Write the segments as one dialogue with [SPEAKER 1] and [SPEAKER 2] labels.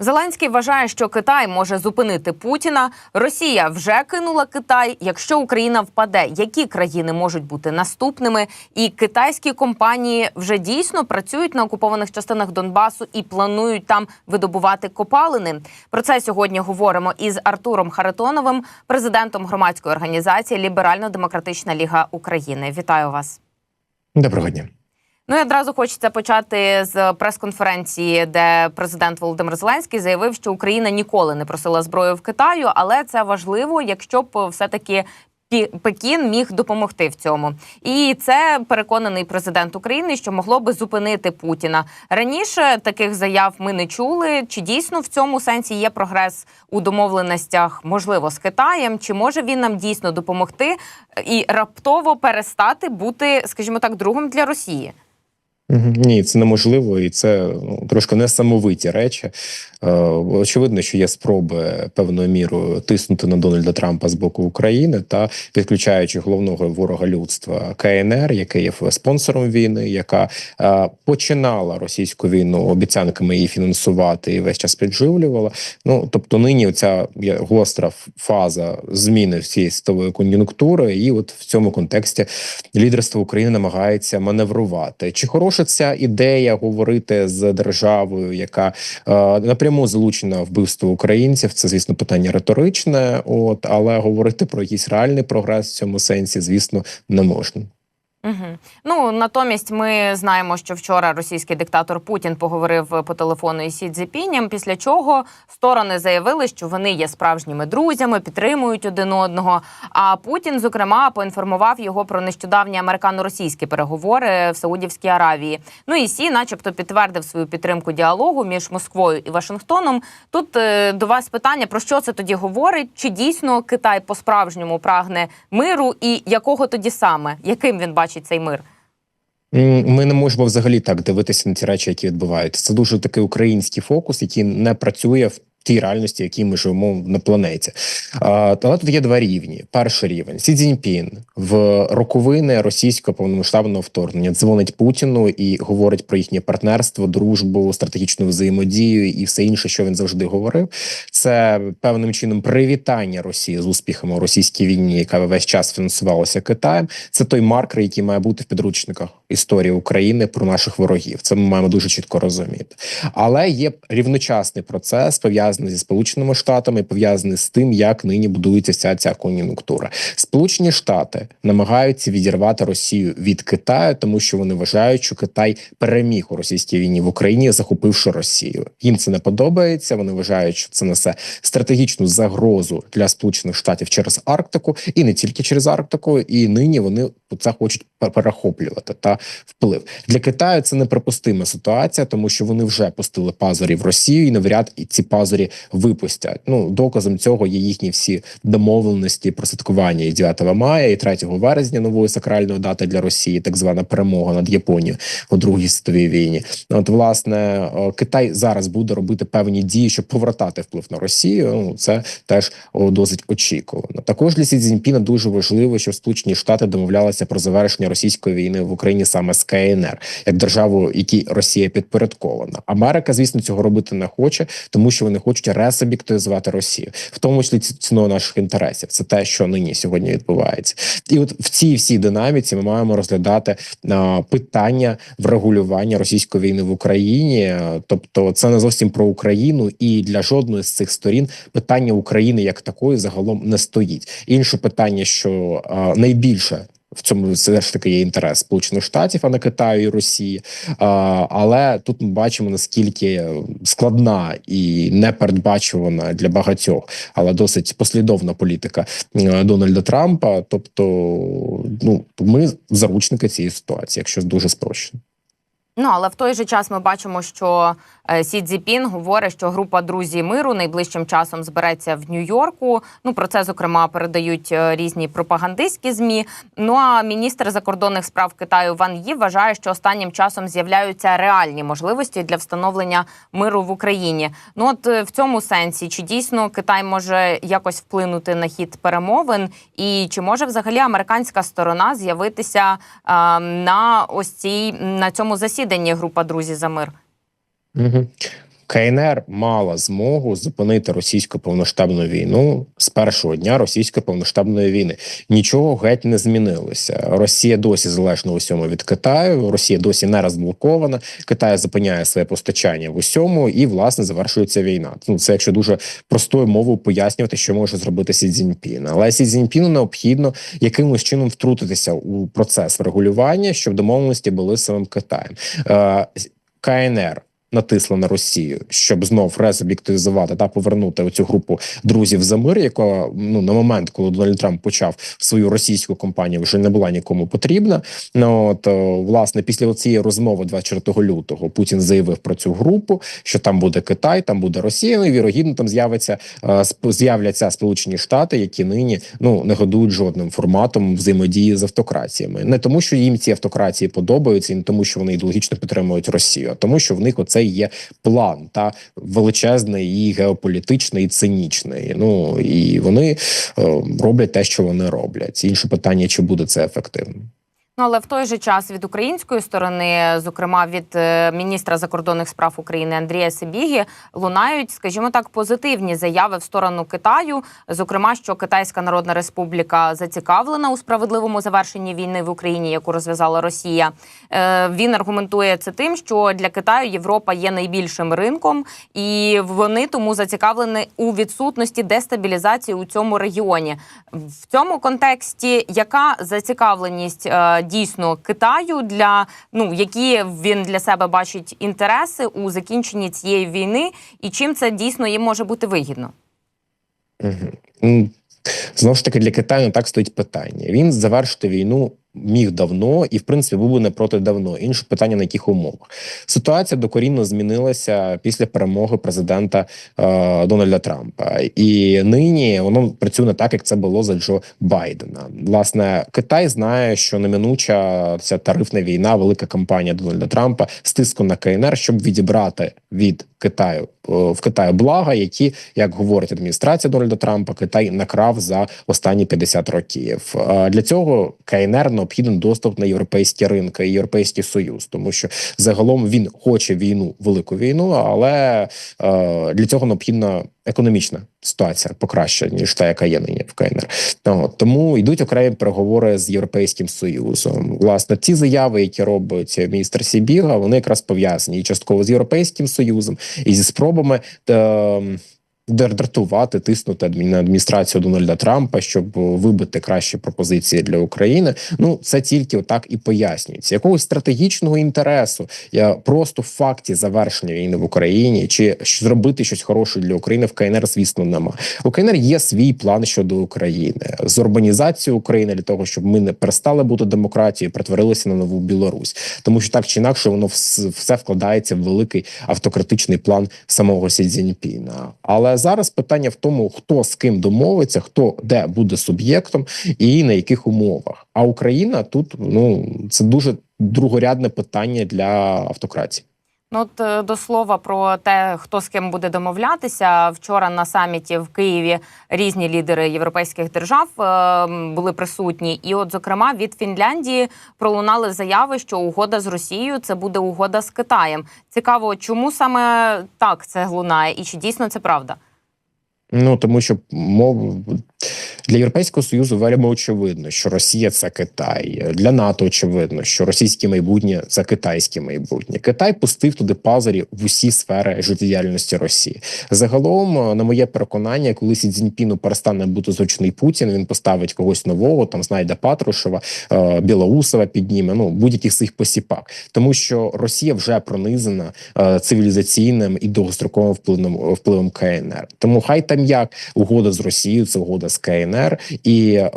[SPEAKER 1] Зеленський вважає, що Китай може зупинити Путіна. Росія вже кинула Китай. Якщо Україна впаде, які країни можуть бути наступними? І китайські компанії вже дійсно працюють на окупованих частинах Донбасу і планують там видобувати копалини. Про це сьогодні говоримо із Артуром Харитоновим, президентом громадської організації Ліберально-Демократична Ліга України. Вітаю вас.
[SPEAKER 2] Доброго дня.
[SPEAKER 1] Ну і одразу хочеться почати з прес-конференції, де президент Володимир Зеленський заявив, що Україна ніколи не просила зброю в Китаю, але це важливо, якщо б все таки. Пекін міг допомогти в цьому, і це переконаний президент України, що могло би зупинити Путіна раніше. Таких заяв ми не чули. Чи дійсно в цьому сенсі є прогрес у домовленостях, можливо, з Китаєм? Чи може він нам дійсно допомогти і раптово перестати бути, скажімо так, другом для Росії?
[SPEAKER 2] Ні, це неможливо, і це ну, трошки несамовиті речі. Е, очевидно, що є спроби певною мірою тиснути на Дональда Трампа з боку України та підключаючи головного ворога людства КНР, який є спонсором війни, яка е, починала російську війну обіцянками її фінансувати і весь час підживлювала. Ну тобто, нині ця гостра фаза зміни всієї світової кон'юнктури, і от в цьому контексті лідерство України намагається маневрувати. Чи хороша ця ідея говорити з державою, яка е, напряму залучена вбивство українців? Це звісно питання риторичне. От але говорити про якийсь реальний прогрес в цьому сенсі, звісно, не можна.
[SPEAKER 1] Угу. Ну натомість ми знаємо, що вчора російський диктатор Путін поговорив по телефону із Сі Цзіпінем, після чого сторони заявили, що вони є справжніми друзями, підтримують один одного. А Путін, зокрема, поінформував його про нещодавні американо-російські переговори в Саудівській Аравії. Ну і Сі, начебто, підтвердив свою підтримку діалогу між Москвою і Вашингтоном. Тут е, до вас питання про що це тоді говорить? Чи дійсно Китай по справжньому прагне миру, і якого тоді саме яким він бачить? Бачить цей мир?
[SPEAKER 2] Ми не можемо взагалі так дивитися на ті речі, які відбуваються. Це дуже такий український фокус, який не працює в тій реальності, якій ми живемо на планеті. Але тут є два рівні. Перший рівень Сі Цзіньпін в роковини російського повномасштабного вторгнення дзвонить Путіну і говорить про їхнє партнерство, дружбу, стратегічну взаємодію і все інше, що він завжди говорив. Це певним чином привітання Росії з успіхами у російській війні, яка весь час фінансувалася Китаєм. Це той маркер, який має бути в підручниках історії України про наших ворогів. Це ми маємо дуже чітко розуміти. Але є рівночасний процес пов'язаний зі сполученими штатами, пов'язаний з тим, як нині будується вся ця кон'юнктура. Сполучені Штати намагаються відірвати Росію від Китаю, тому що вони вважають, що Китай переміг у російській війні в Україні, захопивши Росію. Їм це не подобається. Вони вважають, що це несе стратегічну загрозу для сполучених штатів через Арктику, і не тільки через Арктику. І нині вони це хочуть перехоплювати та вплив для Китаю. Це неприпустима ситуація, тому що вони вже пустили пазурі в Росію і навряд і ці пазурі випустять. Ну доказом цього є їхні всі домовленості про святкування і 9 мая, і 3 вересня нової сакральної дати для Росії, так звана перемога над Японією у другій світовій війні. От власне Китай зараз буде робити певні дії, щоб повертати вплив на Росію. Ну це теж досить очікувано. Також для Сі Цзіньпіна дуже важливо, щоб Сполучені Штати домовлялися про завершення російської війни в Україні саме з КНР як державу, якій Росія підпорядкована. Америка, звісно, цього робити не хоче, тому що вони хочуть ресобіктизувати Росію, в тому числі ціною наших інтересів. Це те, що нині сьогодні відбувається, і от в цій всій динаміці ми маємо розглядати а, питання врегулювання російської війни в Україні, тобто це не зовсім про Україну, і для жодної з цих сторін питання України як такої загалом не стоїть. Інше питання, що а, найбільше в цьому все ж таки є інтерес Сполучених Штатів, а не Китаю і Росії. Але тут ми бачимо наскільки складна і непередбачувана для багатьох, але досить послідовна політика Дональда Трампа. Тобто, ну ми заручники цієї ситуації, якщо дуже спрощено.
[SPEAKER 1] Ну але в той же час ми бачимо, що е, Сі Цзіпін говорить, що група друзі миру найближчим часом збереться в Нью-Йорку. Ну про це зокрема передають е, різні пропагандистські змі. Ну а міністр закордонних справ Китаю Ван Ї вважає, що останнім часом з'являються реальні можливості для встановлення миру в Україні. Ну от е, в цьому сенсі, чи дійсно Китай може якось вплинути на хід перемовин, і чи може взагалі американська сторона з'явитися е, на ось цій на цьому засіданні? група друзі за мир.
[SPEAKER 2] КНР мала змогу зупинити російську повноштабну війну з першого дня російської повноштабної війни. Нічого геть не змінилося. Росія досі залежна у всьому від Китаю. Росія досі не розблокована. Китай зупиняє своє постачання в усьому, і власне завершується війна. Ну це якщо дуже простою мовою пояснювати, що може зробити Сі Цзіньпін. Але Сі Цзіньпіну необхідно якимось чином втрутитися у процес врегулювання, щоб домовленості були самим Китаєм. Е, КНР натисла на Росію, щоб знов резоб'єктивізувати та повернути оцю групу друзів за мир, яка ну на момент, коли Дональд Трамп почав свою російську кампанію, вже не була нікому потрібна. Ну от о, власне після цієї розмови 24 лютого Путін заявив про цю групу, що там буде Китай, там буде Росія. Ну і вірогідно там з'явиться е, з'являться Сполучені Штати, які нині ну не годують жодним форматом взаємодії з автократіями. Не тому, що їм ці автократії подобаються, і не тому, що вони ідеологічно підтримують Росію, а тому, що в них оцей є план та величезний і геополітичний, і цинічний. Ну і вони е, роблять те, що вони роблять. Інше питання, чи буде це ефективно.
[SPEAKER 1] Ну але в той же час від української сторони, зокрема від е, міністра закордонних справ України Андрія Сибігі, лунають, скажімо так, позитивні заяви в сторону Китаю. Зокрема, що Китайська Народна Республіка зацікавлена у справедливому завершенні війни в Україні, яку розв'язала Росія. Е, Він аргументує це тим, що для Китаю Європа є найбільшим ринком, і вони тому зацікавлені у відсутності дестабілізації у цьому регіоні. В цьому контексті яка зацікавленість е, дійсно Китаю для ну які він для себе бачить інтереси у закінченні цієї війни, і чим це дійсно їм може бути вигідно?
[SPEAKER 2] Знову ж таки, для Китаю так стоїть питання. Він завершити війну міг давно і, в принципі, був би не проти давно. Інше питання на яких умовах ситуація докорінно змінилася після перемоги президента е, Дональда Трампа, і нині воно працює не так, як це було за Джо Байдена. Власне, Китай знає, що неминуча ця тарифна війна, велика кампанія Дональда Трампа стиску на КНР, щоб відібрати від Китаю в Китаю блага, які, як говорить адміністрація Дональда Трампа, Китай накрав за останні 50 років. Для цього КНР необхідний доступ на європейські ринки і європейський союз, тому що загалом він хоче війну, велику війну, але для цього необхідна економічна ситуація покраща ніж та, яка є нині в КНР. От, тому йдуть окремі переговори з європейським союзом. Власне, ті заяви, які робить міністр Сібіга, вони якраз пов'язані і частково з європейським союзом, і зі спробами. Та, дратувати, тиснути на адміністрацію Дональда Трампа, щоб вибити кращі пропозиції для України. Ну це тільки отак і пояснюється. Якогось стратегічного інтересу я просто в факті завершення війни в Україні чи зробити щось хороше для України в КНР, звісно, нема. У КНР є свій план щодо України з урбанізацією України для того, щоб ми не перестали бути демократією, перетворилися на нову Білорусь, тому що так чи інакше воно все вкладається в великий автократичний план самого Сі Цзіньпіна. Але зараз питання в тому, хто з ким домовиться, хто де буде суб'єктом і на яких умовах. А Україна тут ну це дуже другорядне питання для автократії.
[SPEAKER 1] Ну, от е, до слова про те, хто з ким буде домовлятися. Вчора на саміті в Києві різні лідери європейських держав е, були присутні, і, от, зокрема, від Фінляндії пролунали заяви, що угода з Росією це буде угода з Китаєм. Цікаво, чому саме так це лунає, і чи дійсно це правда?
[SPEAKER 2] Ну тому що мов для європейського союзу вельми очевидно, що Росія це Китай. Для НАТО очевидно, що російське майбутнє це китайське майбутнє. Китай пустив туди пазарі в усі сфери життєдіяльності Росії. Загалом, на моє переконання, коли Сі Цзіньпіну перестане бути зручний Путін, він поставить когось нового, там знайде Патрушева, е, Білоусова підніме. Ну будь-яких своїх посіпак, тому що Росія вже пронизана е, цивілізаційним і довгостроковим впливом впливом КНР. Тому хай там як угода з Росією, це угода з КНР, і е,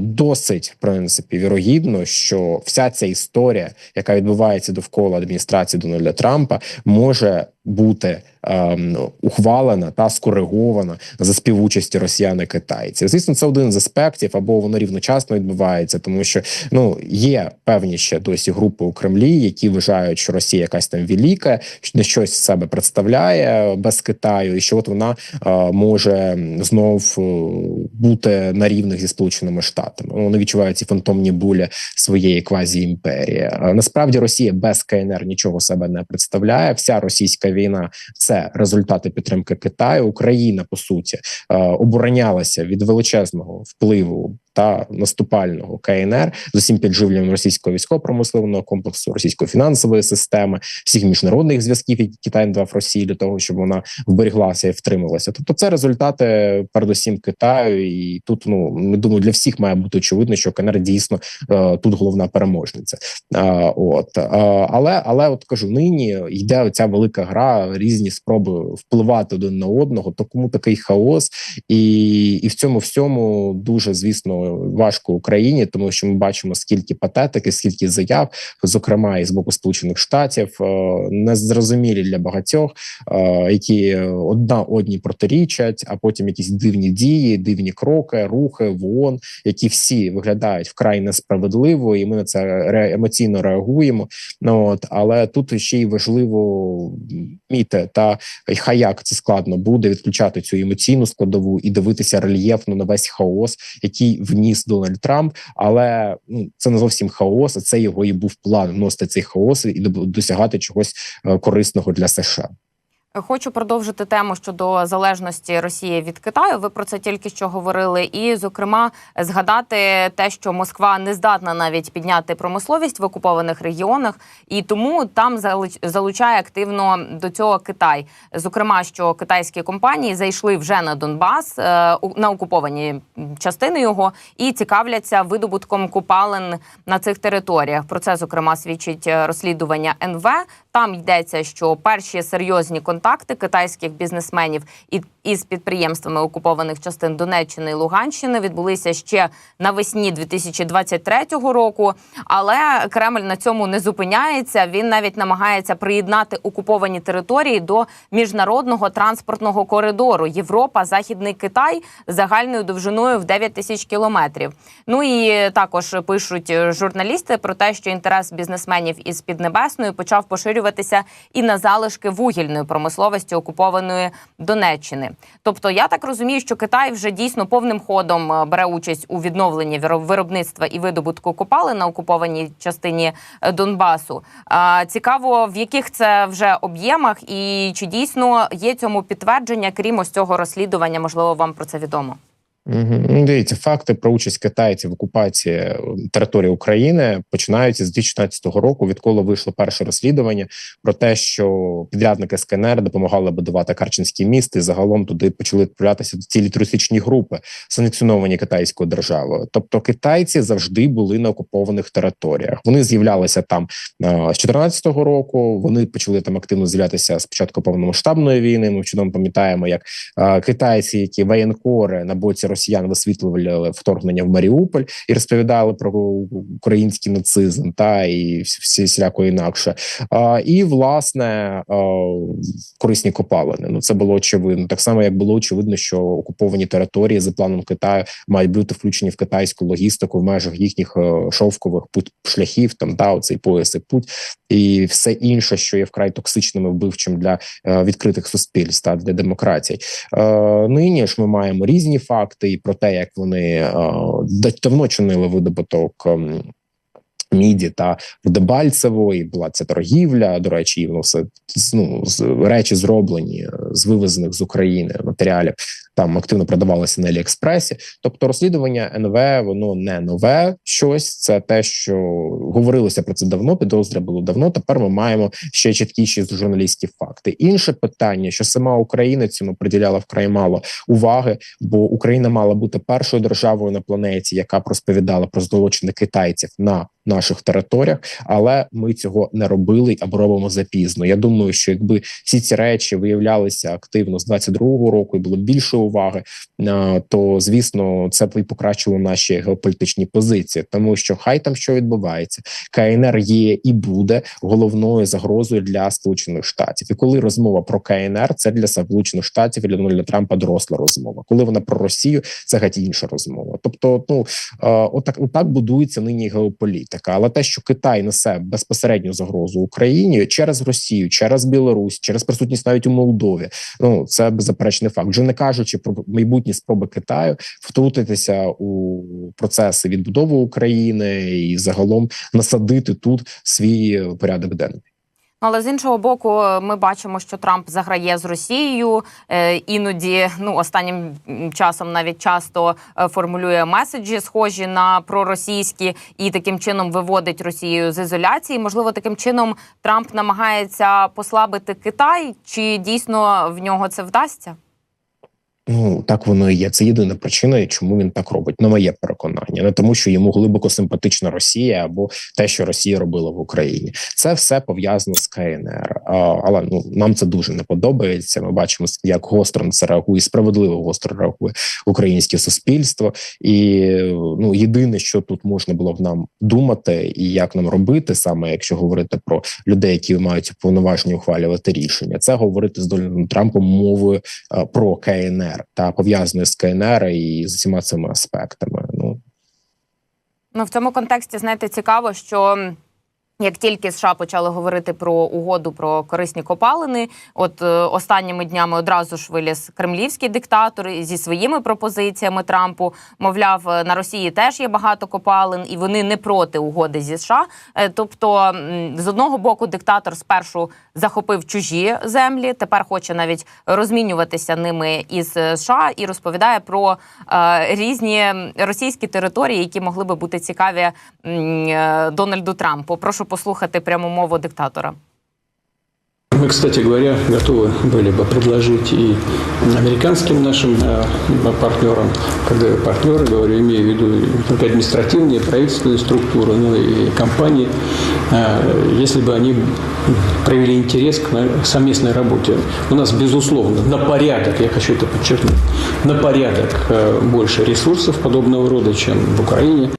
[SPEAKER 2] досить в принципі вірогідно, що вся ця історія, яка відбувається довкола адміністрації Дональда Трампа, може бути ем, ухвалена та скоригована за співучасті росіян і китайців. Звісно, це один з аспектів, або воно рівночасно відбувається, тому що ну є певні ще досі групи у Кремлі, які вважають, що Росія якась там велика, не щось себе представляє без Китаю, і що от вона е, може знов е, бути на рівних зі сполученими штатами. Вони відчувають ці фантомні булі своєї квазі імперії. Насправді Росія без КНР нічого себе не представляє. Вся російська війна це результати підтримки Китаю. Україна по суті е, оборонялася від величезного впливу та наступального КНР з усім підживленням російського військово-промислового комплексу, російської фінансової системи, всіх міжнародних зв'язків, які Китай надавав Росії для того, щоб вона вберіглася і втрималася. Тобто, це результати передусім Китаю, і тут ну ми думаю, для всіх має бути очевидно, що КНР дійсно е, тут головна переможниця. Е, от е, але але от кажу, нині йде оця велика гра, різні спроби впливати один на одного. То кому такий хаос, і, і в цьому всьому дуже звісно важко Україні, тому що ми бачимо скільки патетики, скільки заяв, зокрема і з боку Сполучених Штатів, е, незрозумілі для багатьох, е, які одна одній протирічать, а потім якісь дивні дії, дивні кроки, рухи в ООН, які всі виглядають вкрай несправедливо, і ми на це емоційно реагуємо. Ну от але тут ще й важливо міти та хай як це складно буде відключати цю емоційну складову і дивитися рельєфно на весь хаос, який вніс Дональд Трамп. Але ну це не зовсім хаос, а це його і був план вносити цей хаос і досягати чогось е, корисного для США.
[SPEAKER 1] Хочу продовжити тему щодо залежності Росії від Китаю. Ви про це тільки що говорили, і зокрема згадати те, що Москва не здатна навіть підняти промисловість в окупованих регіонах, і тому там залуч- залучає активно до цього Китай. Зокрема, що китайські компанії зайшли вже на Донбас е, на окуповані частини його і цікавляться видобутком купалин на цих територіях. Про це зокрема свідчить е, розслідування НВ. Там йдеться, що перші серйозні контакти китайських бізнесменів із підприємствами окупованих частин Донеччини і Луганщини відбулися ще навесні 2023 року. Але Кремль на цьому не зупиняється. Він навіть намагається приєднати окуповані території до міжнародного транспортного коридору Європа, Західний Китай загальною довжиною в 9 тисяч кілометрів. Ну і також пишуть журналісти про те, що інтерес бізнесменів із Піднебесної почав поширюватися і на залишки вугільної промисловості окупованої Донеччини. Тобто, я так розумію, що Китай вже дійсно повним ходом е, бере участь у відновленні виро- виробництва і видобутку копали на окупованій частині е, Донбасу. Цікаво, в яких це вже об'ємах, і чи дійсно є цьому підтвердження, крім ось цього розслідування, можливо, вам про це відомо.
[SPEAKER 2] Угу. Дивіться, факти про участь китайців в окупації території України починаються з 2014 року, відколи вийшло перше розслідування про те, що підрядники з КНР допомагали будувати Карченський міст, і загалом туди почали відправлятися цілі туристичні групи, санкціоновані китайською державою. Тобто китайці завжди були на окупованих територіях. Вони з'являлися там е, з 2014 року. Вони почали там активно з'являтися з початку повномасштабної війни. Ми чудово пам'ятаємо, як е, китайці, які воєнкори на боці росіян висвітлювали вторгнення в Маріуполь і розповідали про український нацизм та і всі, всі всіляко інакше. А, і власне а, корисні копалини. Ну це було очевидно. Так само, як було очевидно, що окуповані території за планом Китаю мають бути включені в китайську логістику в межах їхніх е, шовкових шляхів, там та оцей пояс і путь і все інше, що є вкрай токсичним і вбивчим для е, відкритих суспільств та для демократії. Е, нині ж ми маємо різні факти і про те, як вони е, давно чинили видобуток. ем, Міді та в Дебальцево, і була ця торгівля. До речі, і воно все ну, речі зроблені е, з вивезених з України матеріалів. Там активно продавалося на Аліекспресі. Тобто, розслідування НВ воно не нове щось. Це те, що говорилося про це давно. Підозри було давно. Тепер ми маємо ще чіткіші журналістські факти. Інше питання, що сама Україна цьому приділяла вкрай мало уваги, бо Україна мала бути першою державою на планеті, яка б розповідала про злочини китайців на наших територіях, але ми цього не робили або робимо запізно. Я думаю, що якби всі ці речі виявлялися активно з 22-го року і було більше уваги, то звісно це і покращило наші геополітичні позиції, тому що хай там що відбувається, КНР є і буде головною загрозою для Сполучених Штатів. І коли розмова про КНР, це для Сполучених Штатів і для Дональда Трампа доросла розмова. Коли вона про Росію, це геть інша розмова. Тобто, ну отак, отак будується нині геополітика. Але те, що Китай несе безпосередню загрозу Україні через Росію, через Білорусь, через присутність навіть у Молдові, ну це беззаперечний факт. Вже не кажучи про майбутні спроби Китаю втрутитися у процеси відбудови України і загалом насадити тут свій порядок денний.
[SPEAKER 1] Але з іншого боку, ми бачимо, що Трамп заграє з Росією. Е, Іноді, ну останнім часом навіть часто е, формулює меседжі, схожі на проросійські, і таким чином виводить Росію з ізоляції. Можливо, таким чином Трамп намагається послабити Китай, чи дійсно в нього це вдасться?
[SPEAKER 2] Ну так воно і є. Це єдина причина, чому він так робить. На моє переконання, не тому, що йому глибоко симпатична Росія або те, що Росія робила в Україні. Це все пов'язано з КНР. А, але ну нам це дуже не подобається. Ми бачимо, як гостро на це реагує, справедливо гостро реагує українське суспільство. І ну єдине, що тут можна було б нам думати, і як нам робити, саме якщо говорити про людей, які мають повноваження ухвалювати рішення, це говорити з Дональдом Трампом мовою е, про КНР та пов'язане з КНР і з усіма цими аспектами. Ну
[SPEAKER 1] Ну в цьому контексті знаєте цікаво, що. Як тільки США почали говорити про угоду про корисні копалини, от е, останніми днями одразу ж виліз кремлівський диктатор зі своїми пропозиціями Трампу. Мовляв, е, на Росії теж є багато копалин, і вони не проти угоди зі США. Е, Тобто, з одного боку, диктатор спершу захопив чужі землі, тепер хоче навіть розмінюватися ними із США і розповідає про різні російські території, які могли би бути цікаві Дональду Трампу. Прошу послухати пряму мову диктатора.
[SPEAKER 3] Мы, кстати говоря, готовы были бы предложить и американским нашим э, партнерам, когда я партнеры, говорю, имею в виду и только административные, правительственные структуры, ну и компании, э, если бы они проявили интерес к на- к совместной работе. У нас, безусловно, на порядок, я хочу это подчеркнуть, на порядок э, больше ресурсов подобного рода, чем в Украине.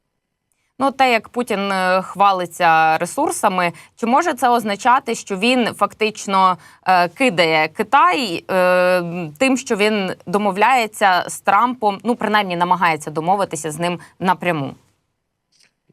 [SPEAKER 1] Ну, те, як Путін е, хвалиться ресурсами, чи може це означати, що він фактично е, кидає Китай е, тим, що він домовляється з Трампом, ну принаймні намагається домовитися з ним напряму?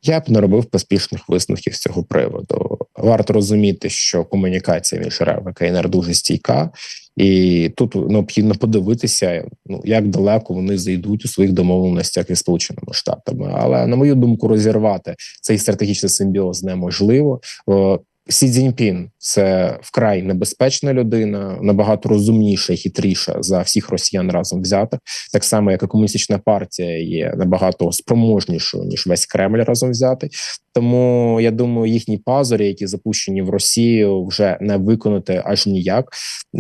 [SPEAKER 2] я б не робив поспішних висновків з цього приводу. Варто розуміти, що комунікація між РФ КНР дуже стійка, і тут необхідно подивитися, ну як далеко вони зайдуть у своїх домовленостях із Сполученими Штатами. Але на мою думку, розірвати цей стратегічний симбіоз неможливо. Е, Сі Цзіньпін – це вкрай небезпечна людина, набагато розумніша і хитріша за всіх росіян разом взятих. Так само, як і комуністична партія є набагато спроможнішою ніж весь Кремль разом взятий. Тому я думаю, їхні пазурі, які запущені в Росію, вже не виконати аж ніяк.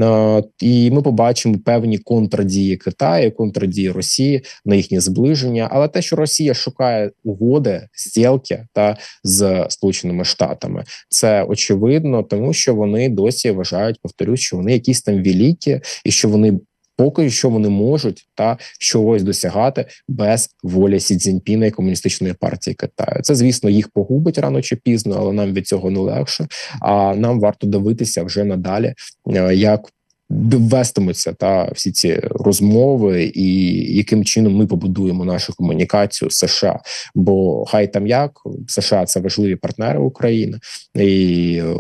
[SPEAKER 2] Е, І ми побачимо певні контрдії Китаю, контрдії Росії на їхнє зближення. Але те, що Росія шукає угоди, стілки та з Сполученими Штатами, це очевидно, тому що вони досі вважають, повторюсь, що вони якісь там великі, і що вони. Поки що вони можуть та чогось досягати без волі Сі Цзіньпіна і комуністичної партії Китаю. Це звісно їх погубить рано чи пізно, але нам від цього не легше. А нам варто дивитися вже надалі, е, як вестимуться та всі ці розмови, і яким чином ми побудуємо нашу комунікацію з США. Бо хай там як США це важливі партнери України, і е,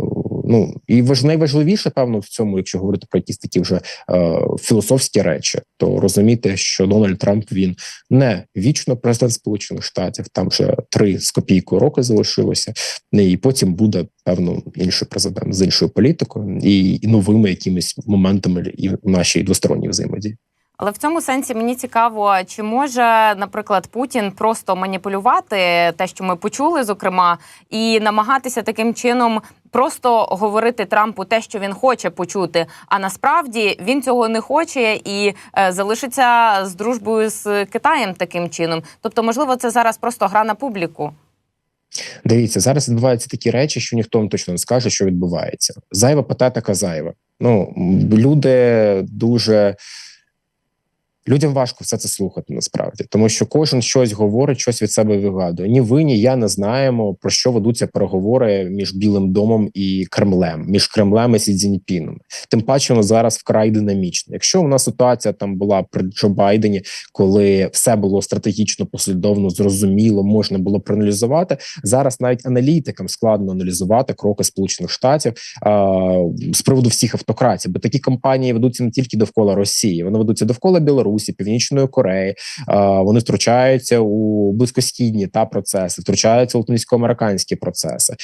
[SPEAKER 2] ну і важ найважливіше, певно, в цьому, якщо говорити про якісь такі вже е, філософські речі, то розуміти, що Дональд Трамп він не вічно президент Сполучених Штатів, там вже три з копійкою роки залишилося, і потім буде певно інший президент з іншою політикою і, новими якимись моментами і в нашій двосторонній взаємодії.
[SPEAKER 1] Але в цьому сенсі мені цікаво, чи може, наприклад, Путін просто маніпулювати те, що ми почули, зокрема, і намагатися таким чином просто говорити Трампу те, що він хоче почути. А насправді він цього не хоче і е, залишиться з дружбою з Китаєм таким чином. Тобто, можливо, це зараз просто гра на публіку.
[SPEAKER 2] Дивіться, зараз відбуваються такі речі, що ніхто вам точно не скаже, що відбувається. Зайва патетика зайва. Ну люди дуже. Людям важко все це слухати насправді, тому що кожен щось говорить, щось від себе вигадує. Ні ви, ні я не знаємо про що ведуться переговори між Білим домом і Кремлем, між Кремлем і Сі Цзіньпіном. Тим паче воно зараз вкрай динамічно. Якщо у нас ситуація там була при Джо Байдені, коли все було стратегічно послідовно, зрозуміло, можна було проаналізувати. Зараз навіть аналітикам складно аналізувати кроки Сполучених Штатів а, з приводу всіх автократів, бо такі кампанії ведуться не тільки довкола Росії, вони ведуться довкола Білорусі. Білорусі, Північної Кореї. Вони втручаються у близькосхідні та процеси, втручаються у латинсько-американські процеси.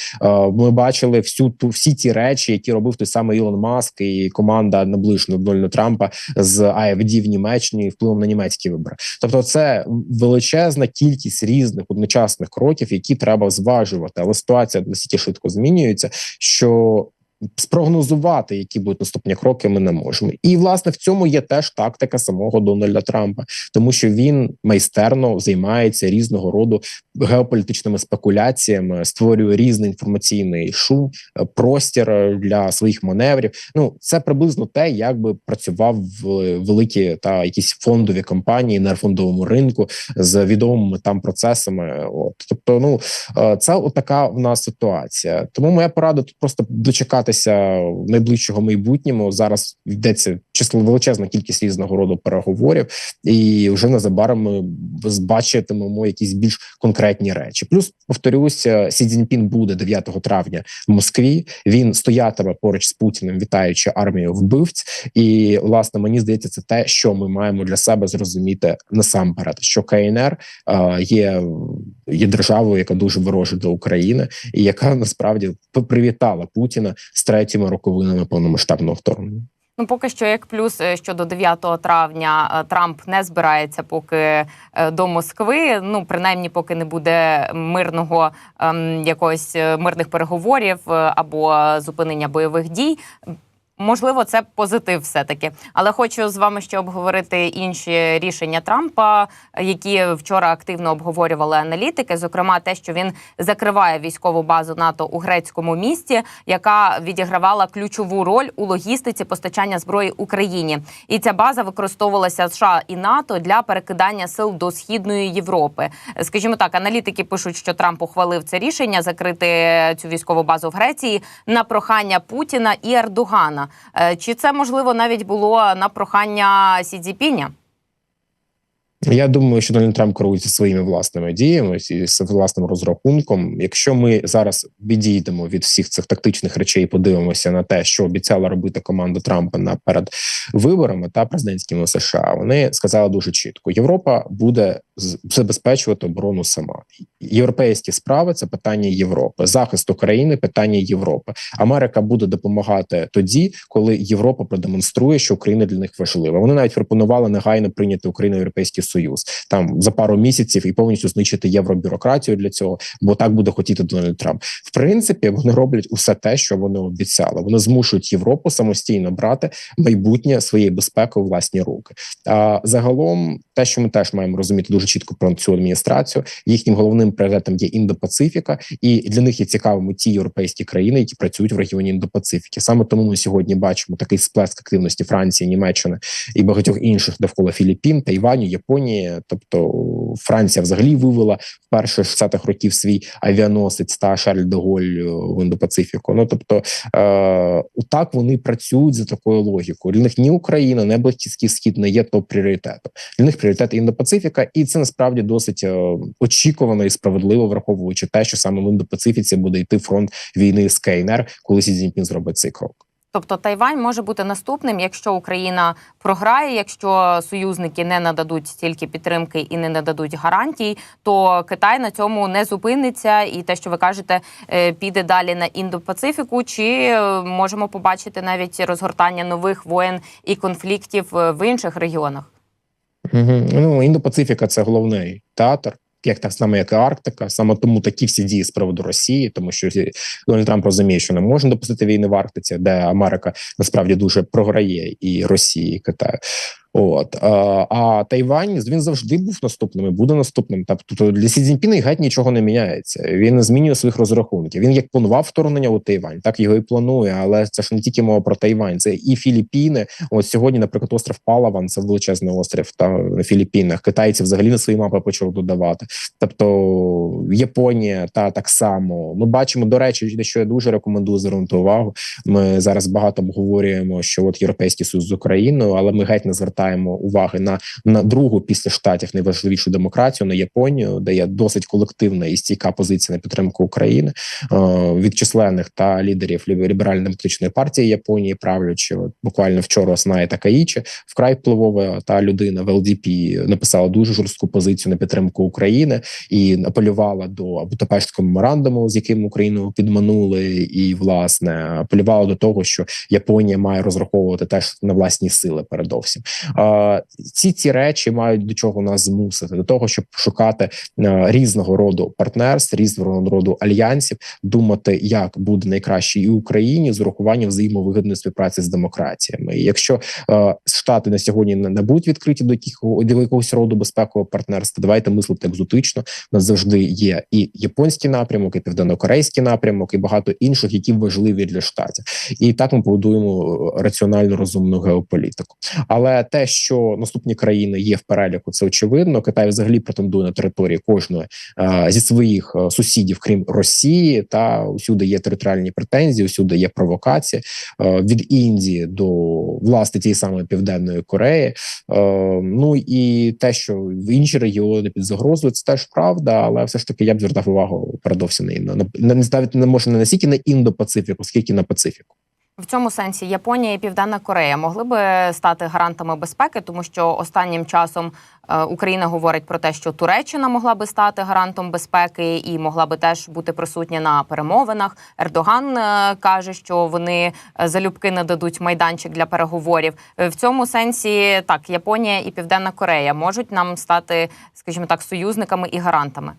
[SPEAKER 2] Ми бачили всю ту всі ті речі, які робив той самий Ілон Маск і команда наближеного Дональда Трампа з AFD в Німеччині впливом на німецькі вибори. Тобто, це величезна кількість різних одночасних кроків, які треба зважувати. Але ситуація настільки швидко змінюється, що спрогнозувати, які будуть наступні кроки, ми не можемо. І власне в цьому є теж тактика самого Дональда Трампа, тому що він майстерно займається різного роду геополітичними спекуляціями, створює різний інформаційний шум, е, простір е, для своїх маневрів. Ну це приблизно те, як би працював в великі та якісь фондові компанії на фондовому ринку з відомими там процесами. От тобто, ну е, це отака в нас ситуація. Тому моя порада тут просто дочекатися в найближчого майбутньому. Зараз йдеться число величезна кількість різного роду переговорів, і вже незабаром ми бачитимемо якісь більш конкретні речі. Плюс повторюся, Сі Цзіньпін буде 9 травня в Москві. Він стоятиме поруч з Путіним, вітаючи армію вбивць. І власне мені здається, це те, що ми маємо для себе зрозуміти насамперед, що КНР е, є, є державою, яка дуже ворожа до України, і яка насправді привітала Путіна з третіми роковинами повномасштабного вторгнення.
[SPEAKER 1] Ну, поки що, як плюс е, щодо 9 травня е, Трамп не збирається поки е, до Москви. Ну принаймні, поки не буде мирного ем, якогось мирних переговорів або зупинення бойових дій. Можливо, це позитив, все таки, але хочу з вами ще обговорити інші рішення Трампа, які вчора активно обговорювали аналітики. Зокрема, те, що він закриває військову базу НАТО у грецькому місті, яка відігравала ключову роль у логістиці постачання зброї Україні. І ця база використовувалася США і НАТО для перекидання сил до східної Європи. Скажімо так, аналітики пишуть, що Трамп ухвалив це рішення закрити цю військову базу в Греції на прохання Путіна і Ердогана. Е, чи це можливо навіть було на прохання Сі Цзіпіня?
[SPEAKER 2] Я думаю, що Дональд Трамп керується своїми власними діями і власним розрахунком. Якщо ми зараз відійдемо від всіх цих тактичних речей, і подивимося на те, що обіцяла робити команда Трампа наперед виборами та президентськими США, вони сказали дуже чітко: Європа буде забезпечувати оборону сама. Європейські справи це питання Європи, захист України питання Європи. Америка буде допомагати тоді, коли Європа продемонструє, що Україна для них важлива. Вони навіть пропонували негайно прийняти Україну в Європейський Союз там за пару місяців і повністю знищити євробюрократію для цього, бо так буде хотіти Дональд Трамп. В принципі, вони роблять усе те, що вони обіцяли. Вони змушують Європу самостійно брати майбутнє своєї безпеки у власні руки. А загалом, те, що ми теж маємо розуміти дуже чітко про цю адміністрацію, їхнім головним пріоритетом є індопацифіка, і для них є цікавими ті європейські країни, які працюють в регіоні індопацифіки. Саме тому ми сьогодні бачимо такий сплеск активності Франції, Німеччини і багатьох інших довкола Філіппін, Тайваню, Японії. Тобто Франція взагалі вивела в перших 60-х років свій авіаносець та Шарль де Голь в індопацифіку. Ну тобто, е, так вони працюють за такою логікою. Для них ні Україна, не Близький Схід не є топ пріоритетом. Для них пріоритет індопацифіка, і це насправді досить е, очікувано і справедливо, враховуючи те, що саме в індопацифіці буде йти фронт війни з КНР, коли Сі Цзіньпін зробить цей крок.
[SPEAKER 1] Тобто Тайвань може бути наступним, якщо Україна програє, якщо союзники не нададуть стільки підтримки і не нададуть гарантій, то Китай на цьому не зупиниться, і те, що ви кажете, е, піде далі на індопацифіку. Чи е, можемо побачити навіть розгортання нових воєн і конфліктів в інших регіонах?
[SPEAKER 2] Угу. Ну індопацифіка це головний театр як так само, як і Арктика, саме тому такі всі дії з приводу Росії, тому що Дональд Трамп розуміє, що не можна допустити війни в Арктиці, де Америка насправді дуже програє і Росії, і Китаю. От а, а Тайвань він завжди був наступним і буде наступним. Тобто для Сі Цзіньпіна геть нічого не міняється. Він не змінює своїх розрахунків. Він як планував вторгнення у Тайвань, так його і планує. Але це ж не тільки мова про Тайвань, це і Філіппіни. От сьогодні, наприклад, остров Палаван, це величезний острів та на Філіппінах. Китайці взагалі на свої мапи почали додавати. Тобто Японія та так само. Ми бачимо до речі, що я дуже рекомендую звернути увагу. Ми зараз багато обговорюємо, що от європейський союз з Україною, але ми геть не звертаємо звертаємо уваги на, на другу після штатів найважливішу демократію на Японію, де є досить колективна і стійка позиція на підтримку України е, від численних та лідерів ліберально-демократичної партії Японії, правлячи буквально вчора Сная Такаїчі, вкрай впливова та людина в ЛДП написала дуже жорстку позицію на підтримку України і апелювала до Будапештського меморандуму, з яким Україну підманули, і власне апелювала до того, що Японія має розраховувати теж на власні сили. Передовсім ці ці речі мають до чого нас змусити до того, щоб шукати е, різного роду партнерств, різного роду альянсів, думати, як буде найкраще і Україні з урахуванням взаємовигідної співпраці з демократіями. І якщо е, штати на сьогодні не, будуть відкриті до якого якогось роду безпекового партнерства, давайте мислити екзотично. У нас завжди є і японський напрямок, і південно-корейський напрямок, і багато інших, які важливі для штатів. І так ми побудуємо е, раціональну розумну геополітику. Але те, що наступні країни є в переліку, це очевидно. Китай взагалі претендує на території кожної е, зі своїх е, сусідів, крім Росії, та усюди є територіальні претензії, усюди є провокації е, від Індії до власне тієї самої південної Кореї. Ну і те, що в інші регіони під загрозою, це теж правда, але все ж таки я б звертав увагу передовсім на на, на не ставити не може не настільки на індо-пацифіку, скільки на Пацифіку.
[SPEAKER 1] В цьому сенсі Японія і Південна Корея могли би стати гарантами безпеки, тому що останнім часом е, Україна говорить про те, що Туреччина могла би стати гарантом безпеки і могла би теж бути присутня на перемовинах. Ердоган е, каже, що вони е, залюбки не дадуть майданчик для переговорів. В цьому сенсі так Японія і Південна Корея можуть нам стати, скажімо так, союзниками і гарантами.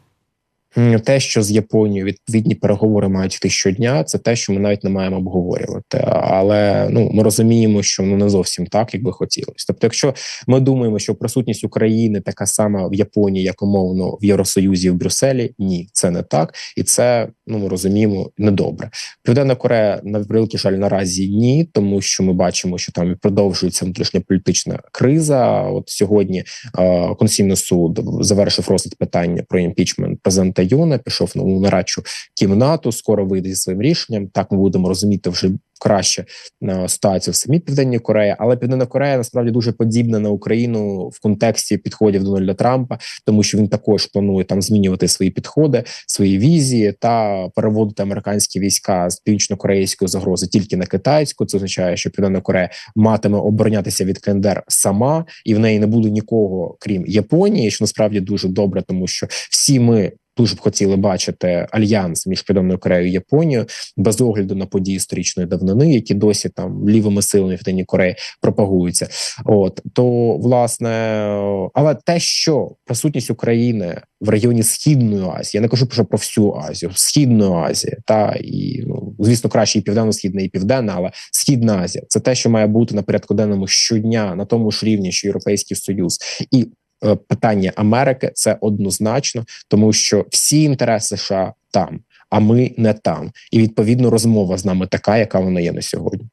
[SPEAKER 2] Те, що з Японією відповідні переговори мають йти щодня, це те, що ми навіть не маємо обговорювати. Але ну ми розуміємо, що ну не зовсім так, як би хотілося. Тобто, якщо ми думаємо, що присутність України така сама в Японії, як умовно в Євросоюзі в Брюсселі, ні, це не так, і це ну ми розуміємо недобре. Південна Корея на превеликий жаль наразі ні, тому що ми бачимо, що там продовжується внутрішня політична криза. От сьогодні е, Конституційний суд завершив розгляд питання про імпічмент президента Юна. Пішов на нарадчу кімнату. Скоро вийде зі своїм рішенням. Так ми будемо розуміти вже краще е, ситуацію в самій південній Кореї, але Південна Корея насправді дуже подібна на Україну в контексті підходів Дональда Трампа, тому що він також планує там змінювати свої підходи, свої візії та переводити американські війська з північно-корейської загрози тільки на китайську. Це означає, що Південна Корея матиме оборонятися від КНДР сама, і в неї не буде нікого крім Японії, що насправді дуже добре, тому що всі ми. Дуже б хотіли бачити альянс між Південною Кореєю і Японією без огляду на події історичної давнини, які досі там лівими силами Південній Кореї пропагуються. От то власне, але те, що присутність України в регіоні Східної Азії, я не кажу про всю Азію, Східної Азії, та і ну звісно, краще і південно-східна, і південна, але Східна Азія це те, що має бути на порядку денному щодня на тому ж рівні, що Європейський Союз і питання Америки це однозначно, тому що всі інтереси США там, а ми не там. І відповідно розмова з нами така, яка вона є на сьогодні.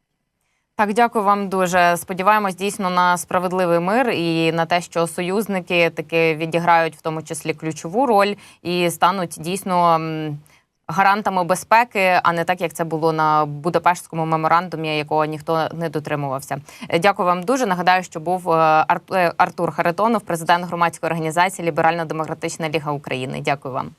[SPEAKER 1] Так, дякую вам дуже. Сподіваємось дійсно на справедливий мир і на те, що союзники таки відіграють в тому числі ключову роль і стануть дійсно. Гарантами безпеки, а не так, як це було на Будапештському меморандумі, якого ніхто не дотримувався. Е, Дякую вам дуже. Нагадаю, що був е, е, Артур Харитонов, президент громадської організації Ліберально-демократична ліга України. Дякую вам.